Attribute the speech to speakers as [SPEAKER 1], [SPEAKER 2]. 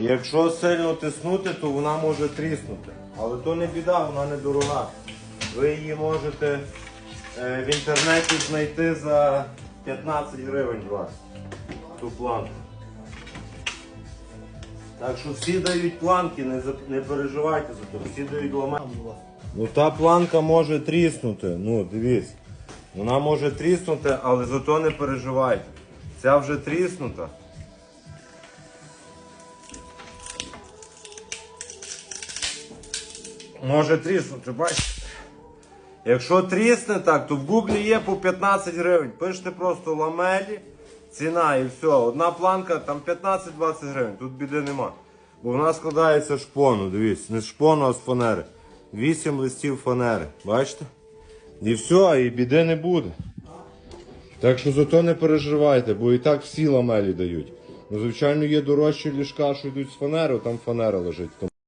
[SPEAKER 1] Якщо сильно тиснути, то вона може тріснути. Але то не біда, вона не дорога. Ви її можете е, в інтернеті знайти за 15 гривень 20. Ту планку. Так що всі дають планки, не, за- не переживайте за то, всі дають ламати. Ну та планка може тріснути, ну дивіться. Вона може тріснути, але зато не переживайте. Ця вже тріснута. Може тріснути, бачите? Якщо трісне так, то в гуглі є по 15 гривень. Пишете просто ламелі, ціна і все. Одна планка там 15-20 гривень, тут біди нема. Бо вона складається з шпону, дивіться, не з шпону, а з фанери. 8 листів фанери, бачите? І все, і біди не буде. Так що зато не переживайте, бо і так всі ламелі дають. Ну, звичайно, є дорожчі ліжка, що йдуть з фанери, там фанера лежить.